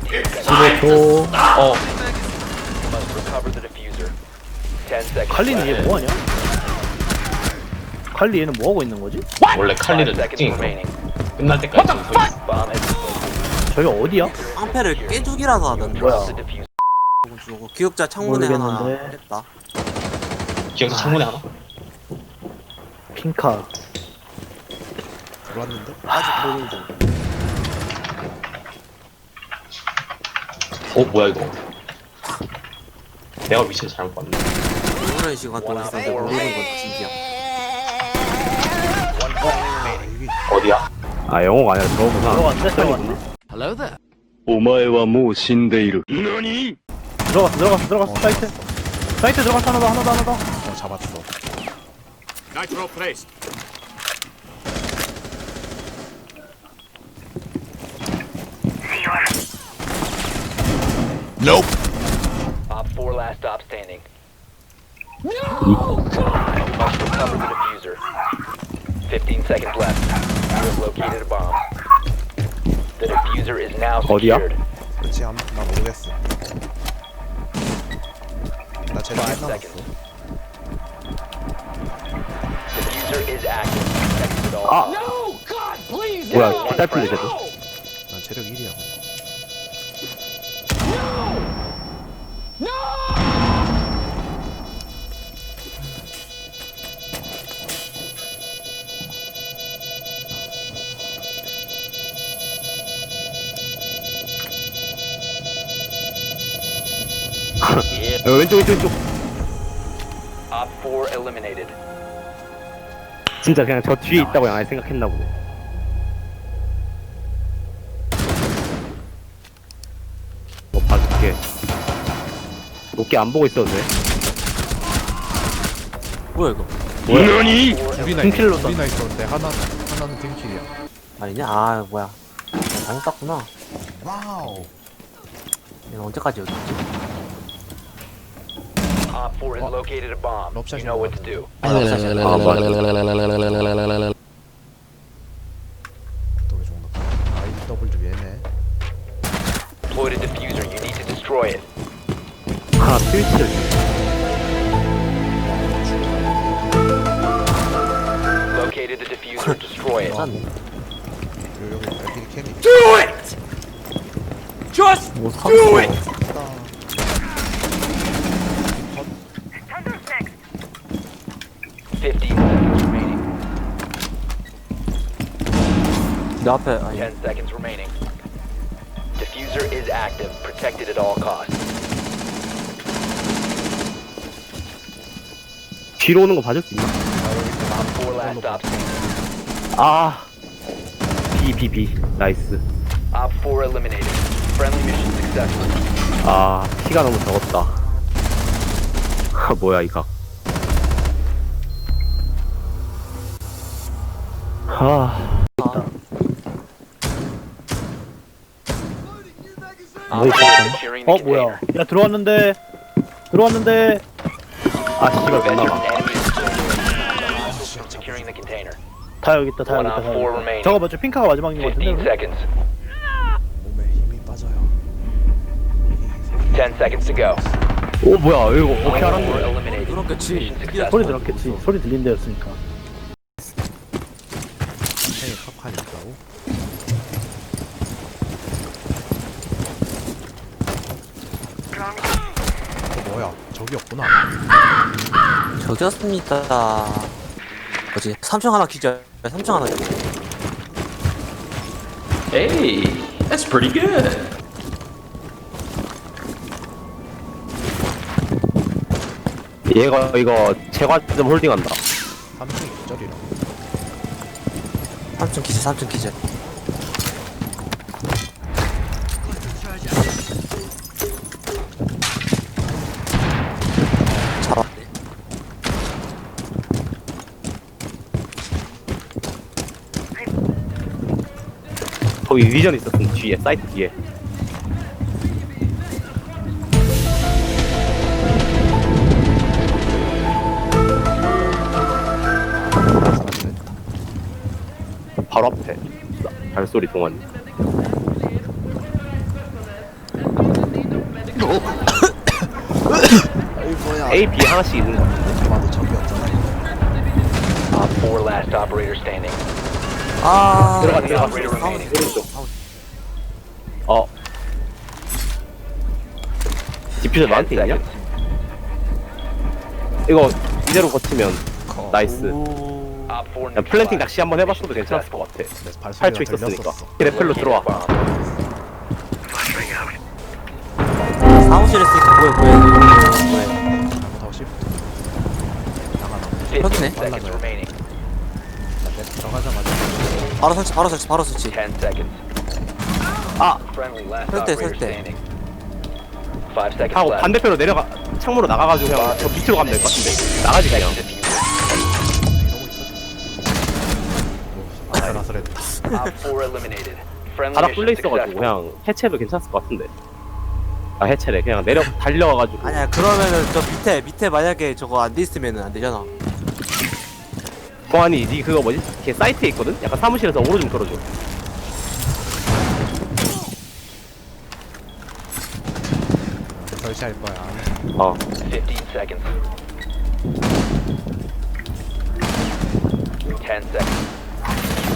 15초 어 Must recover the diffuser. 10 seconds. 칼리는 얘 left. 뭐하냐? 칼리 얘는 뭐하고 있는 거지? 원래 seconds 특징이 remaining. 끝날 때까지 Bomb has 저기 어디야? 깡패를 깨주기라도 하던데 뭐야? 기억자 창문에 하나 모르겠는데. 했다 기억자 창문에 하나? 핑카 들어왔는데? 아직 보는 중 어 뭐야 이거 내가 위치를 잘못 봤네 오랜 시간 동안 있었는데 모르는 건 진기야 One friendly remaining. 어디야? 아 영어가 아니라 저거구나 들어갔네 들어갔네 お前はもう死んでいる 들어갔어 들어갔어 들어갔어 사이트 사이트 들어갔어 하나 더 하나 더 하나 더 어 잡았어 Op 4 last stop standing. No! Must recover the diffuser. 15 seconds left. You have located a bomb. The diffuser is now 어디야? secured. 그렇지 아마 나 모르겠어 나 쟤네 Five 끝 seconds. 남았어 뭐야 개딸픈데 쟤도. 난 체력 1이야 어, 왼쪽 왼쪽 왼쪽. Op 4 eliminated. 진짜 그냥 저 뒤에 있다고 양아 생각했나 보네 뭐 봐줄게. 높게 안 보고 있어도 돼. 뭐야 이거? 뭐야? 둘이나 팀킬로 있, 둘이나 있었는데 하나, 하나는 팀킬이야. 아니냐? 아 뭐야. 잘못 땄구나. 와우. 얘는 언제까지 여기 있지? Op 4 has Oh. located a bomb. You know 것 what to do. 아 맞아 뭐 샀어 15 seconds remaining. 내 앞에 아니 10 seconds remaining. Diffuser is active. Protected at all costs. 뒤로 오는 거 봐줄 수 있나? Op 4 last stop standing. 아 B B B 나이스 Op 4 eliminated. Friendly mission successful. 아 피가 너무 적었다 아, 뭐야 이각 아 Op 4 securing the 어. 뭐야 야 들어왔는데 들어왔는데 아 씨발 못 Prevent 나가 enemy from securing the container. 다 여기 있다 다 여기 One 있다 on 다 four 여기 있다 remaining. 저거 맞죠 핑카가 마지막인 것 15 같은데 seconds. 10 seconds to go. 오 뭐야 이거 어떻게 4 알았노 eliminated. 그렇겠지. Mission successful. 소리 들었겠지 소리 들린 데였으니까 생에 컵칸이 있다고? 어 뭐야 저기였구나 저기였습니다 뭐지 3층 하나 기절 3층 하나 기절 Hey, that's pretty good. 얘가 이거 제과점 홀딩한다. 3층이 기절이라 3층 기절 3층 기절. 잡았네 거기 위전 있었음 뒤에 사이트 뒤에 바로 앞에 발소리 동안 뭐야 A, B 하나씩 있는 거 같은데 봐도 적이었잖아 Op 4 last operator standing. 아 들어가, One 들어가. operator remaining. 오른쪽 어 디퓨저 나한테 있냐? 이거 이대로 거치면 나이스 4 그냥 플랜팅 낚시 한번 해봤어도 괜찮았을 것 같아. 내 발소리가 8초 있었으니까. 들렸었어. 레펠로 들어와. 사무실에 있으니까 뭐해 뭐해 뭐해. 잘못하고 싶 나가 나15 확인해. seconds remaining. 내 들어가자마자. 바로 설치 바로 설치 바로 설치. 10 seconds. 아! Friendly last 설대, operator 설대. standing. 5 seconds 하고 left. 반대편으로 내려가 창문으로 나가가지고 그냥 저 밑으로 가면 될 것 같은데. 나가지 그냥 바닥 뚫려 있어가지고. 그냥 해체도 괜찮을 것 같은데. 아 해체래. 그냥 내려 달려와가지고. 아니야 그러면은 저 밑에 밑에 만약에 저거 안 돼 있으면은 안 되잖아. 공환이 니 그거 뭐지? 걔 사이트에 있거든? 약간 사무실에서 오로 좀 끌어줘. 설치할 거야. 어 15 seconds. 10 seconds.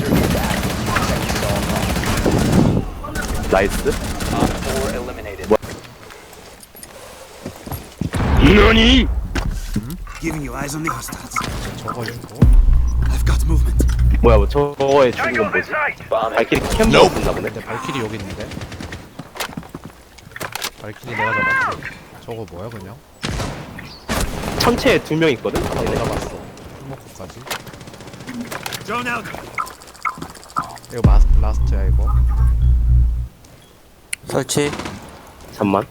User is active. Protected at all costs. 나이스 Op 4 eliminated. 너니? Giving you eyes on the hostiles. 저거 이거 I've got movement. 뭐야 뭐 저거의 죽은 건 뭐지? Bomb 발키리 캠프 없나 보네 근데 발키리 여기 있는데 발키리 내가 잡았지 저거 뭐야 그냥 천체에 두 명 있거든? 잡았어 스모크까지 Drone out. 이거 마스, 라스트야 이거 설치 잠만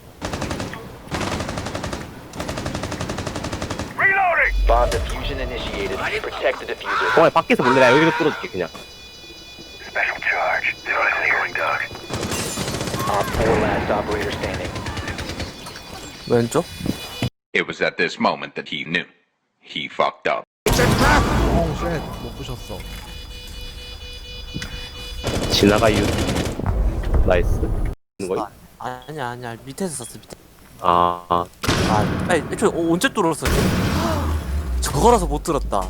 Bomb diffusion initiated. Protect the diffuser. 공환이 밖에서 몰래 나 여기로 뚫어줄게 그냥 Op 4 last operator standing. 왼쪽 It was at this moment that he knew. He fucked up. 어우 쉣못 부셨어 지나가유 나이스. 있는? 아, 아니야 아니야. 밑에서 썼어 밑에. 아, 아 아 아니 애초에 어, 언제 뚫었어 저거라서 못 들었다.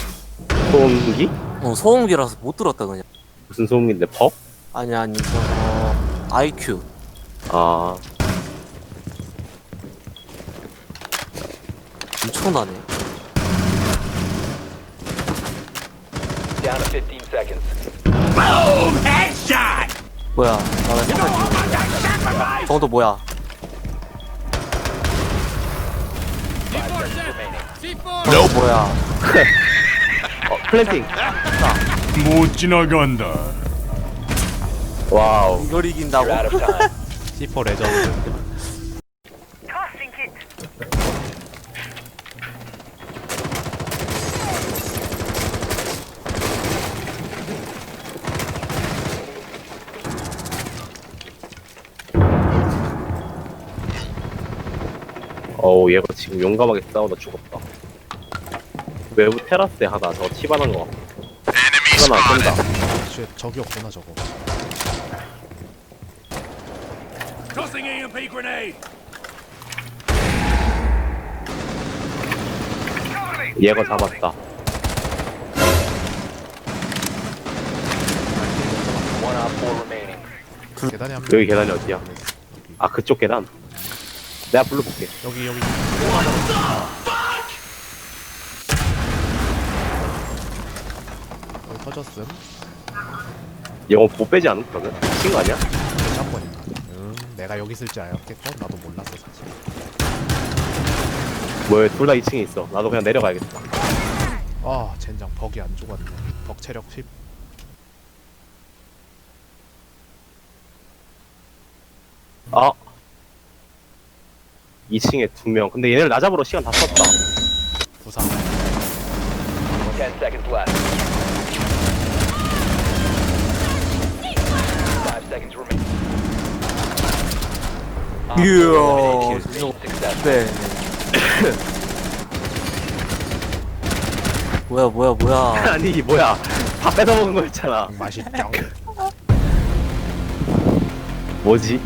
소음기? 어 소음기라서 못 들었다 그냥. 무슨 소음기인데 퍽? 아니 아니 저거 IQ 아. 엄청나네. Down to 15 seconds. 뭐야 나왜 생각 저것도 뭐야 5 seconds remaining. 저거 뭐야 어, 플랜팅 못 지나간다. 와우 이걸 이긴다고? You're out of time. C4 레전드 어우 얘가 지금 용감하게 싸우다 죽었다. 외부 테라스에 하나 저 치반한 거. 하나 안 쏜다. 쉣 적이 없구나 저거. Tossing EMP grenade. 얘가 잡았다. One op 4 remaining. 계단에 한 명 여기 계단이 어디야? 아 그쪽 계단 내가 불러볼게. 여기 여기. 여기 터졌음. 영어 못 빼지 않은 그러면? 친거 아니야? 샷건이다 음 내가 여기 있을 줄 알았겠죠? 나도 몰랐어 사실. 뭐야 둘다 2층에 있어. 나도 그냥 내려가야겠다. 아 젠장 벅이 안 죽었네. 벅 체력 10 아 2층에 두 명 근데 얘네를 나 잡으러 시간 다 썼다 부상 10 seconds left. 5 seconds remaining. Op 4 이야. Mission. 네 뭐야 뭐야 뭐야 아니 뭐야 다 뺏어먹은 거였잖아 맛있죠. 뭐지?